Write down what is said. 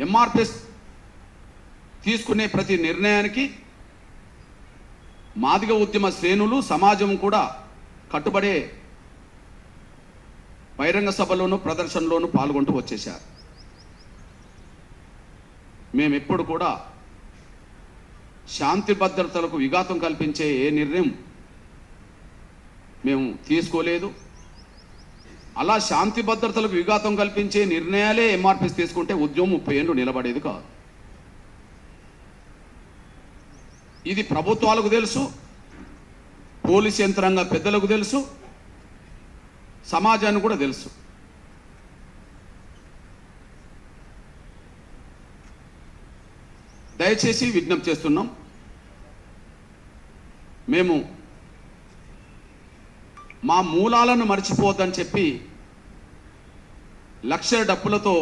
ఎంఆర్పిఎస్ తీసుకునే ప్రతి నిర్ణయానికి మాదిగ ఉద్యమ శ్రేణులు సమాజం కూడా కట్టుబడే బహిరంగ సభలోను ప్రదర్శనలోను పాల్గొంటూ వచ్చేశారు. మేమెప్పుడు కూడా శాంతి భద్రతలకు విఘాతం కల్పించే ఏ నిర్ణయం మేము తీసుకోలేదు. అలా శాంతి భద్రతలకు విఘాతం కల్పించే నిర్ణయాలే ఎంఆర్పిస్ తీసుకుంటే ఉద్యమం ముప్పై ఏళ్ళు నిలబడేది కాదు. ఇది ప్రభుత్వాలకు తెలుసు పోలీస్ యంత్రాంగ పెద్దలకు తెలుసు సమాజానికి కూడా తెలుసు. దయచేసి విజ్ఞప్తి చేస్తున్నాం మేము మా మూలాలను మర్చిపోవద్దని చెప్పి లక్ష డప్పులతో